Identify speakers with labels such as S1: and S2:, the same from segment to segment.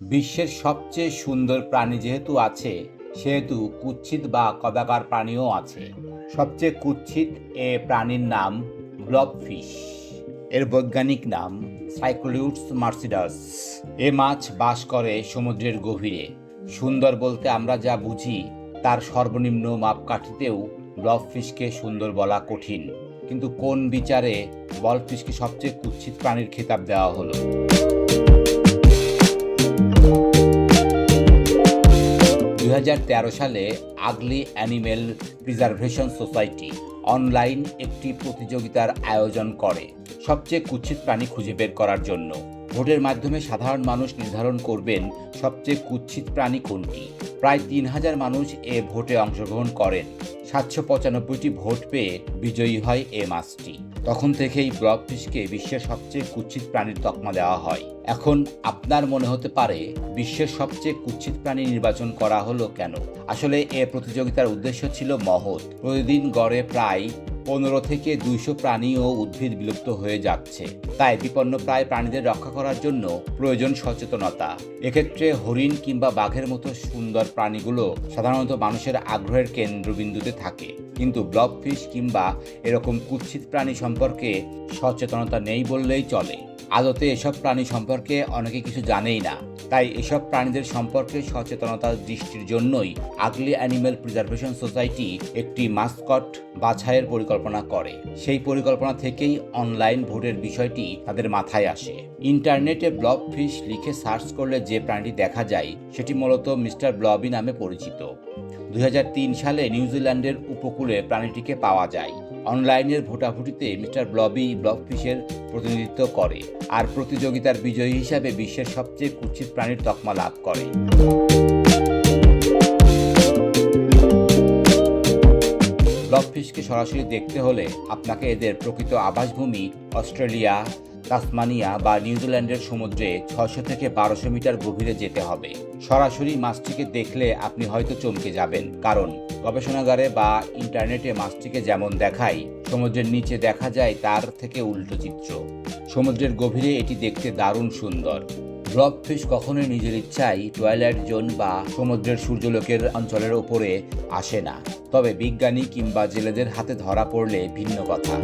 S1: বিশ্বের সবচেয়ে সুন্দর প্রাণী যেহেতু আছে, সেহেতু কুৎসিত বা কদাকার প্রাণীও আছে। সবচেয়ে কুৎসিত এ প্রাণীর নাম ব্লবফিশ এর বৈজ্ঞানিক নাম সাইক্লোইডস মার্সিডাস। এ মাছ বাস করে সমুদ্রের গভীরে। সুন্দর বলতে আমরা যা বুঝি, তার সর্বনিম্ন মাপকাঠিতেও ব্লবফিশকে সুন্দর বলা কঠিন। কিন্তু কোন বিচারে বলফিশকে সবচেয়ে কুৎসিত প্রাণীর খেতাব দেওয়া হলো? দুই সালে ugly animal preservation society online একটি প্রতিযোগিতার আয়োজন করে সবচেয়ে কুৎসিত প্রাণী খুঁজে বের করার জন্য। ভোটের মাধ্যমে সাধারণ মানুষ নির্ধারণ করবেন সবচেয়ে কুচ্ছিত প্রাণী কোনটি। প্রায় তিন হাজার মানুষ এ ভোটে অংশগ্রহণ করেন। সাতশো পঁচানব্বইটি ভোট পেয়ে বিজয়ী হয় এ মাছটি তখন থেকেই ব্লবফিশকে বিশ্বের সবচেয়ে কুচ্ছিত প্রাণীর তকমা দেওয়া হয়। এখন আপনার মনে হতে পারে, বিশ্বের সবচেয়ে কুচ্ছিত প্রাণী নির্বাচন করা হলো কেন? আসলে এ প্রতিযোগিতার উদ্দেশ্য ছিল মহৎ। প্রতিদিন গড়ে প্রায় পনেরো থেকে দুইশো প্রাণী ও উদ্ভিদ বিলুপ্ত হয়ে যাচ্ছে। তাই বিপন্ন প্রায় প্রাণীদের রক্ষা করার জন্য প্রয়োজন সচেতনতা। এক্ষেত্রে হরিণ কিংবা বাঘের মতো সুন্দর প্রাণীগুলো সাধারণত মানুষের আগ্রহের কেন্দ্রবিন্দুতে থাকে। কিন্তু ব্লবফিশ কিংবা এরকম কুৎসিত প্রাণী সম্পর্কে সচেতনতা নেই বললেই চলে। আদতে এসব প্রাণী সম্পর্কে অনেকে কিছু জানেই না। তাই এসব প্রাণীদের সম্পর্কে সচেতনতার দৃষ্টির জন্যই আগলি অ্যানিমেল প্রিজার্ভেশন সোসাইটি একটি মাস্কট বাছাইয়ের পরিকল্পনা করে। সেই পরিকল্পনা থেকেই অনলাইন ভোটের বিষয়টি তাদের মাথায় আসে। ইন্টারনেটে ব্লব ফিশ লিখে সার্চ করলে যে প্রাণীটি দেখা যায়, সেটি মূলত মিস্টার ব্লবি নামে পরিচিত। দুই হাজার তিন সালে নিউজিল্যান্ডের উপকূলে প্রাণীটিকে পাওয়া যায়। অনলাইনের ভোটাভুটিতে মিস্টার ব্লবি ব্লবফিশের প্রতিনিধিত্ব করে আর প্রতিযোগিতার বিজয়ী হিসাবে বিশ্বের সবচেয়ে কুৎসিত প্রাণীর তকমা লাভ করে। ব্লবফিশকে সরাসরি দেখতে হলে আপনাকে এদের প্রকৃত আবাসভূমি অস্ট্রেলিয়া তাসমানিয়া বা নিউজিল্যান্ডের সমুদ্রে ছশো থেকে বারোশো মিটার গভীরে যেতে হবে। সরাসরি মাছটিকে দেখলে আপনি হয়তো চমকে যাবেন, কারণ গবেষণাগারে বা ইন্টারনেটে মাছটিকে যেমন দেখায়, সমুদ্রের নিচে দেখা যায় তার থেকে উল্টো চিত্র। সমুদ্রের গভীরে এটি দেখতে দারুণ সুন্দর। ব্লবফিশ কখনোই নিজের ইচ্ছায় টয়লেট জোন বা সমুদ্রের সূর্যলোকের অঞ্চলের ওপরে আসে না, তবে বিজ্ঞানী কিংবা জেলেদের হাতে ধরা পড়লে ভিন্ন কথা।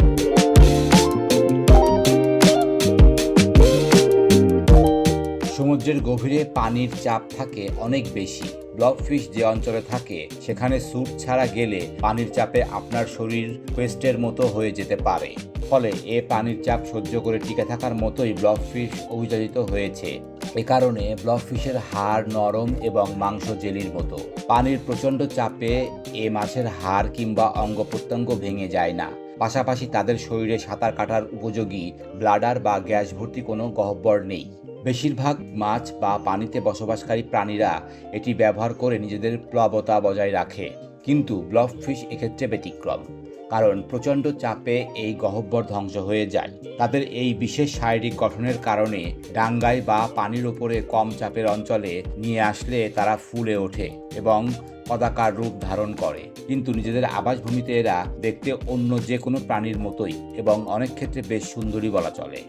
S1: সমুদ্রের গভীরে পানির চাপ থাকে অনেক বেশি। ব্লবফিশ যে অঞ্চলে থাকে, সেখানে স্যুট ছাড়া গেলে পানির চাপে আপনার শরীর কোয়েস্টের মতো হয়ে যেতে পারে। ফলে এ পানির চাপ সহ্য করে টিকে থাকার মতোই ব্লবফিশ অভিযোজিত হয়েছে। এ কারণে ব্লবফিশের হাড় নরম এবং মাংস জেলির মতো। পানির প্রচণ্ড চাপে এ মাছের হাড় কিংবা অঙ্গ প্রত্যঙ্গ ভেঙে যায় না। পাশাপাশি তাদের শরীরে সাঁতার কাটার উপযোগী ব্লাডার বা গ্যাস ভর্তি কোনো গহ্বর নেই। বেশিরভাগ মাছ বা পানিতে বসবাসকারী প্রাণীরা এটি ব্যবহার করে নিজেদের প্লবতা বজায় রাখে। কিন্তু ব্লবফিশ এক্ষেত্রে ব্যতিক্রম, কারণ প্রচণ্ড চাপে এই গহ্বর ধ্বংস হয়ে যায়। তাদের এই বিশেষ শারীরিক গঠনের কারণে ডাঙ্গায় বা পানির ওপরে কম চাপের অঞ্চলে নিয়ে আসলে তারা ফুলে ওঠে এবং পদাকার রূপ ধারণ করে। কিন্তু নিজেদের আবাসভূমিতে এরা দেখতে অন্য যে কোনো প্রাণীর মতোই এবং অনেক ক্ষেত্রে বেশ সুন্দরী বলা চলে।